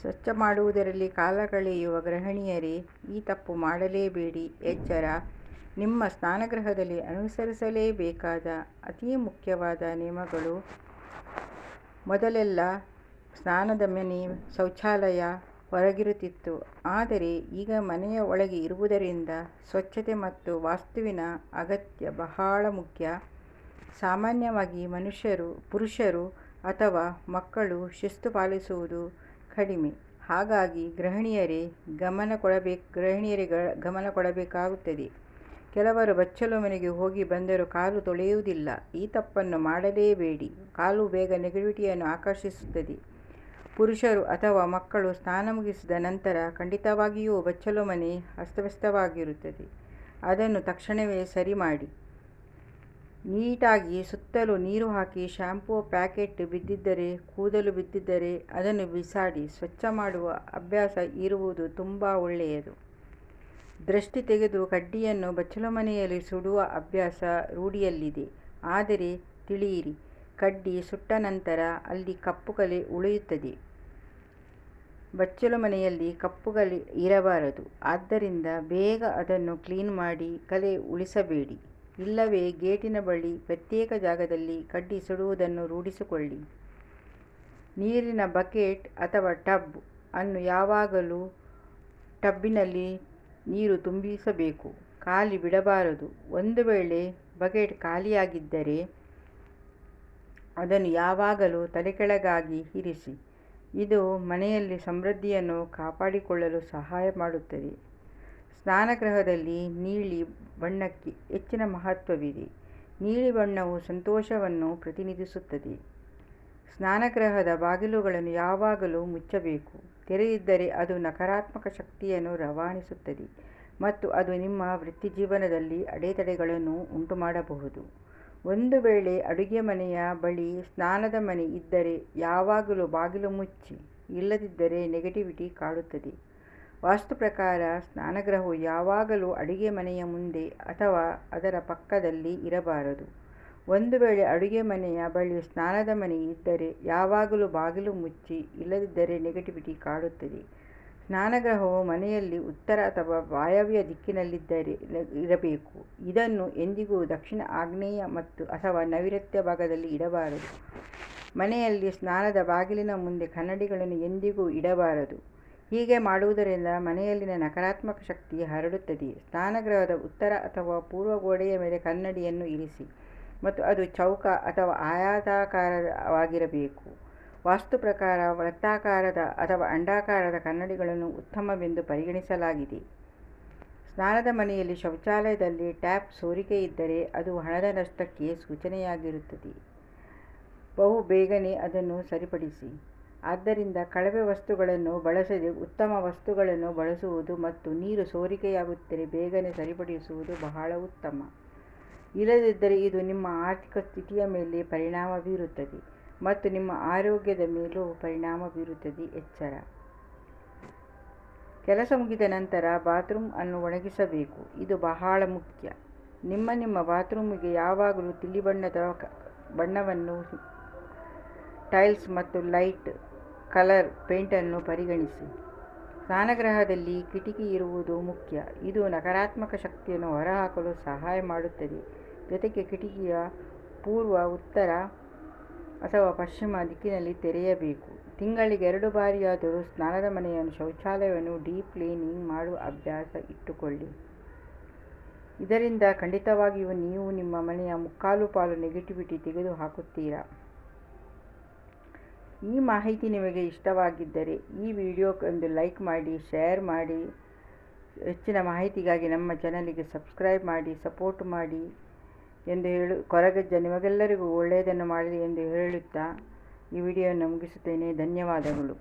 ಸ್ವಚ್ಛ ಮಾಡುವುದರಲ್ಲಿ ಕಾಲ ಕಳೆಯುವ ಗೃಹಿಣಿಯರೇ, ಈ ತಪ್ಪು ಮಾಡಲೇಬೇಡಿ. ಎಚ್ಚರ. ನಿಮ್ಮ ಸ್ನಾನಗೃಹದಲ್ಲಿ ಅನುಸರಿಸಲೇಬೇಕಾದ ಅತೀ ಮುಖ್ಯವಾದ ನಿಯಮಗಳು ಮೊದಲೆಲ್ಲ ಸ್ನಾನದ ಮನೆ ಶೌಚಾಲಯ ಹೊರಗಿರುತ್ತಿತ್ತು. ಆದರೆ ಈಗ ಮನೆಯ ಒಳಗೆ ಇರುವುದರಿಂದ ಸ್ವಚ್ಛತೆ ಮತ್ತು ವಾಸ್ತುವಿನ ಅಗತ್ಯ ಬಹಳ ಮುಖ್ಯ. ಸಾಮಾನ್ಯವಾಗಿ ಮನುಷ್ಯರು, ಪುರುಷರು ಅಥವಾ ಮಕ್ಕಳು ಶಿಸ್ತು ಪಾಲಿಸುವುದು ಕಡಿಮೆ. ಹಾಗಾಗಿ ಗೃಹಿಣಿಯರೇ ಗಮನ ಕೊಡಬೇಕು ಗೃಹಿಣಿಯರೇ ಗಮನ ಕೊಡಬೇಕಾಗುತ್ತದೆ. ಕೆಲವರು ಬಚ್ಚಲು ಮನೆಗೆ ಹೋಗಿ ಬಂದರೂ ಕಾಲು ತೊಳೆಯುವುದಿಲ್ಲ. ಈ ತಪ್ಪನ್ನು ಮಾಡಲೇಬೇಡಿ ಕಾಲು ಬೇಗ ನೆಗೆಟಿವಿಟಿಯನ್ನು ಆಕರ್ಷಿಸುತ್ತದೆ. ಪುರುಷರು ಅಥವಾ ಮಕ್ಕಳು ಸ್ನಾನ ಮುಗಿಸಿದ ನಂತರ ಖಂಡಿತವಾಗಿಯೂ ಬಚ್ಚಲು ಮನೆ ಅಸ್ತವ್ಯಸ್ತವಾಗಿರುತ್ತದೆ. ಅದನ್ನು ತಕ್ಷಣವೇ ಸರಿ ಮಾಡಿ. ನೀಟಾಗಿ ಸುತ್ತಲೂ ನೀರು ಹಾಕಿ ಶ್ಯಾಂಪೂ ಪ್ಯಾಕೆಟ್ ಬಿದ್ದಿದ್ದರೆ, ಕೂದಲು ಬಿದ್ದಿದ್ದರೆ ಅದನ್ನು ಬಿಸಾಡಿ ಸ್ವಚ್ಛ ಮಾಡುವ ಅಭ್ಯಾಸ ಇರುವುದು ತುಂಬ ಒಳ್ಳೆಯದು. ದೃಷ್ಟಿ ತೆಗೆದು ಕಡ್ಡಿಯನ್ನು ಬಚ್ಚಲ ಮನೆಯಲ್ಲಿ ಸುಡುವ ಅಭ್ಯಾಸ ರೂಢಿಯಲ್ಲಿದೆ. ಆದರೆ ತಿಳಿಯಿರಿ, ಕಡ್ಡಿ ಸುಟ್ಟ ನಂತರ ಅಲ್ಲಿ ಕಪ್ಪು ಕಲೆ ಉಳಿಯುತ್ತದೆ. ಬಚ್ಚಲು ಮನೆಯಲ್ಲಿ ಕಪ್ಪು ಕಲೆ ಇರಬಾರದು. ಆದ್ದರಿಂದ ಬೇಗ ಅದನ್ನು ಕ್ಲೀನ್ ಮಾಡಿ, ಕಲೆ ಉಳಿಸಬೇಡಿ. ಇಲ್ಲವೇ ಗೇಟಿನ ಬಳಿ ಪ್ರತ್ಯೇಕ ಜಾಗದಲ್ಲಿ ಕಡ್ಡಿ ಸುಡುವುದನ್ನು ರೂಢಿಸಿಕೊಳ್ಳಿ. ನೀರಿನ ಬಕೆಟ್ ಅಥವಾ ಟಬ್ ಅನ್ನು ಯಾವಾಗಲೂ ಟಬ್ಬಿನಲ್ಲಿ ನೀರು ತುಂಬಿಸಬೇಕು. ಖಾಲಿ ಬಿಡಬಾರದು. ಒಂದು ವೇಳೆ ಬಕೆಟ್ ಖಾಲಿಯಾಗಿದ್ದರೆ ಅದನ್ನು ಯಾವಾಗಲೂ ತಲೆಕೆಳಗಾಗಿ ಇರಿಸಿ. ಇದು ಮನೆಯಲ್ಲಿ ಸಮೃದ್ಧಿಯನ್ನು ಕಾಪಾಡಿಕೊಳ್ಳಲು ಸಹಾಯ ಮಾಡುತ್ತದೆ. ಸ್ನಾನಗೃಹದಲ್ಲಿ ನೀಲಿ ಬಣ್ಣಕ್ಕೆ ಹೆಚ್ಚಿನ ಮಹತ್ವವಿದೆ. ನೀಲಿ ಬಣ್ಣವು ಸಂತೋಷವನ್ನು ಪ್ರತಿನಿಧಿಸುತ್ತದೆ. ಸ್ನಾನಗೃಹದ ಬಾಗಿಲುಗಳನ್ನು ಯಾವಾಗಲೂ ಮುಚ್ಚಬೇಕು. ತೆರೆದಿದ್ದರೆ ಅದು ನಕಾರಾತ್ಮಕ ಶಕ್ತಿಯನ್ನು ರವಾನಿಸುತ್ತದೆ ಮತ್ತು ಅದು ನಿಮ್ಮ ವೃತ್ತಿಜೀವನದಲ್ಲಿ ಅಡೆತಡೆಗಳನ್ನು ಉಂಟುಮಾಡಬಹುದು. ಒಂದು ವೇಳೆ ಅಡುಗೆ ಮನೆಯ ಬಳಿ ಸ್ನಾನದ ಮನೆ ಇದ್ದರೆ ಯಾವಾಗಲೂ ಬಾಗಿಲು ಮುಚ್ಚಿ, ಇಲ್ಲದಿದ್ದರೆ ನೆಗೆಟಿವಿಟಿ ಕಾಡುತ್ತದೆ. ವಾಸ್ತು ಪ್ರಕಾರ ಸ್ನಾನಗೃಹವು ಯಾವಾಗಲೂ ಅಡುಗೆ ಮನೆಯ ಮುಂದೆ ಅಥವಾ ಅದರ ಪಕ್ಕದಲ್ಲಿ ಇರಬಾರದು. ಒಂದು ವೇಳೆ ಅಡುಗೆ ಮನೆಯ ಬಳಿ ಸ್ನಾನದ ಮನೆ ಇದ್ದರೆ ಯಾವಾಗಲೂ ಬಾಗಿಲು ಮುಚ್ಚಿ ಇಲ್ಲದಿದ್ದರೆ ನೆಗೆಟಿವಿಟಿ ಕಾಡುತ್ತದೆ. ಸ್ನಾನಗೃಹವು ಮನೆಯಲ್ಲಿ ಉತ್ತರ ಅಥವಾ ವಾಯವ್ಯ ದಿಕ್ಕಿನಲ್ಲಿದ್ದರೆ ಇರಬೇಕು. ಇದನ್ನು ಎಂದಿಗೂ ದಕ್ಷಿಣ ಆಗ್ನೇಯ ಮತ್ತು ಅಥವಾ ನೈರುತ್ಯ ಭಾಗದಲ್ಲಿ ಇಡಬಾರದು. ಮನೆಯಲ್ಲಿ ಸ್ನಾನದ ಬಾಗಿಲಿನ ಮುಂದೆ ಕನ್ನಡಿಗಳನ್ನು ಎಂದಿಗೂ ಇಡಬಾರದು. ಹೀಗೆ ಮಾಡುವುದರಿಂದ ಮನೆಯಲ್ಲಿನ ನಕಾರಾತ್ಮಕ ಶಕ್ತಿ ಹರಡುತ್ತದೆ. ಸ್ನಾನಗೃಹದ ಉತ್ತರ ಅಥವಾ ಪೂರ್ವ ಗೋಡೆಯ ಮೇಲೆ ಕನ್ನಡಿಯನ್ನು ಇರಿಸಿ ಮತ್ತು ಅದು ಚೌಕ ಅಥವಾ ಆಯಾತಾಕಾರವಾಗಿರಬೇಕು. ವಾಸ್ತು ಪ್ರಕಾರ ವೃತ್ತಾಕಾರದ ಅಥವಾ ಅಂಡಾಕಾರದ ಕನ್ನಡಿಗಳನ್ನು ಉತ್ತಮವೆಂದು ಪರಿಗಣಿಸಲಾಗಿದೆ. ಸ್ನಾನದ ಮನೆಯಲ್ಲಿ ಶೌಚಾಲಯದಲ್ಲಿ ಟ್ಯಾಪ್ ಸೋರಿಕೆ ಇದ್ದರೆ ಅದು ಹಣದ ನಷ್ಟಕ್ಕೆ ಸೂಚನೆಯಾಗಿರುತ್ತದೆ. ಬಹು ಬೇಗನೆ ಅದನ್ನು ಸರಿಪಡಿಸಿ. ಆದ್ದರಿಂದ ಕಳಪೆ ವಸ್ತುಗಳನ್ನು ಬಳಸದೆ ಉತ್ತಮ ವಸ್ತುಗಳನ್ನು ಬಳಸುವುದು ಮತ್ತು ನೀರು ಸೋರಿಕೆಯಾಗುತ್ತಿದ್ದರೆ ಬೇಗನೆ ಸರಿಪಡಿಸುವುದು ಬಹಳ ಉತ್ತಮ. ಇಲ್ಲದಿದ್ದರೆ ಇದು ನಿಮ್ಮ ಆರ್ಥಿಕ ಸ್ಥಿತಿಯ ಮೇಲೆ ಪರಿಣಾಮ ಬೀರುತ್ತದೆ ಮತ್ತು ನಿಮ್ಮ ಆರೋಗ್ಯದ ಮೇಲೂ ಪರಿಣಾಮ ಬೀರುತ್ತದೆ ಎಚ್ಚರ. ಕೆಲಸ ಮುಗಿದ ನಂತರ ಬಾತ್ರೂಮ್ ಅನ್ನು ಒಣಗಿಸಬೇಕು. ಇದು ಬಹಳ ಮುಖ್ಯ. ನಿಮ್ಮ ನಿಮ್ಮ ಬಾತ್ರೂಮಿಗೆ ಯಾವಾಗಲೂ ತಿಳಿ ಬಣ್ಣದ ಬಣ್ಣವನ್ನು, ಟೈಲ್ಸ್ ಮತ್ತು ಲೈಟ್ ಕಲರ್ ಪೇಂಟನ್ನು ಪರಿಗಣಿಸಿ. ಸ್ನಾನಗೃಹದಲ್ಲಿ ಕಿಟಕಿ ಇರುವುದು ಮುಖ್ಯ. ಇದು ನಕಾರಾತ್ಮಕ ಶಕ್ತಿಯನ್ನು ಹೊರಹಾಕಲು ಸಹಾಯ ಮಾಡುತ್ತದೆ. ಜೊತೆಗೆ ಕಿಟಕಿಯ ಪೂರ್ವ, ಉತ್ತರ ಅಥವಾ ಪಶ್ಚಿಮ ದಿಕ್ಕಿನಲ್ಲಿ ತೆರೆಯಬೇಕು. ತಿಂಗಳಿಗೆ ಎರಡು ಬಾರಿಯಾದರೂ ಸ್ನಾನದ ಮನೆಯನ್ನು, ಶೌಚಾಲಯವನ್ನು ಡೀಪ್ ಕ್ಲೀನಿಂಗ್ ಮಾಡುವ ಅಭ್ಯಾಸ ಇಟ್ಟುಕೊಳ್ಳಿ. ಇದರಿಂದ ಖಂಡಿತವಾಗಿಯೂ ನೀವು ನಿಮ್ಮ ಮನೆಯ ಮುಕ್ಕಾಲು ಪಾಲು ನೆಗೆಟಿವಿಟಿ ತೆಗೆದುಹಾಕುತ್ತೀರಾ? ಈ ಮಾಹಿತಿ ನಿಮಗೆ ಇಷ್ಟವಾಗಿದ್ದರೆ ಈ ವಿಡಿಯೋಕ್ಕೊಂದು ಲೈಕ್ ಮಾಡಿ, ಶೇರ್ ಮಾಡಿ. ಹೆಚ್ಚಿನ ಮಾಹಿತಿಗಾಗಿ ನಮ್ಮ ಚಾನಲಿಗೆ ಸಬ್ಸ್ಕ್ರೈಬ್ ಮಾಡಿ, ಸಪೋರ್ಟ್ ಮಾಡಿ ಎಂದು ಹೇಳು. ಕೊರಗಜ್ಜ ನಿಮಗೆಲ್ಲರಿಗೂ ಒಳ್ಳೆಯದನ್ನು ಮಾಡಲಿ ಎಂದು ಹೇಳುತ್ತಾ ಈ ವಿಡಿಯೋವನ್ನು ಮುಗಿಸುತ್ತೇನೆ. ಧನ್ಯವಾದಗಳು.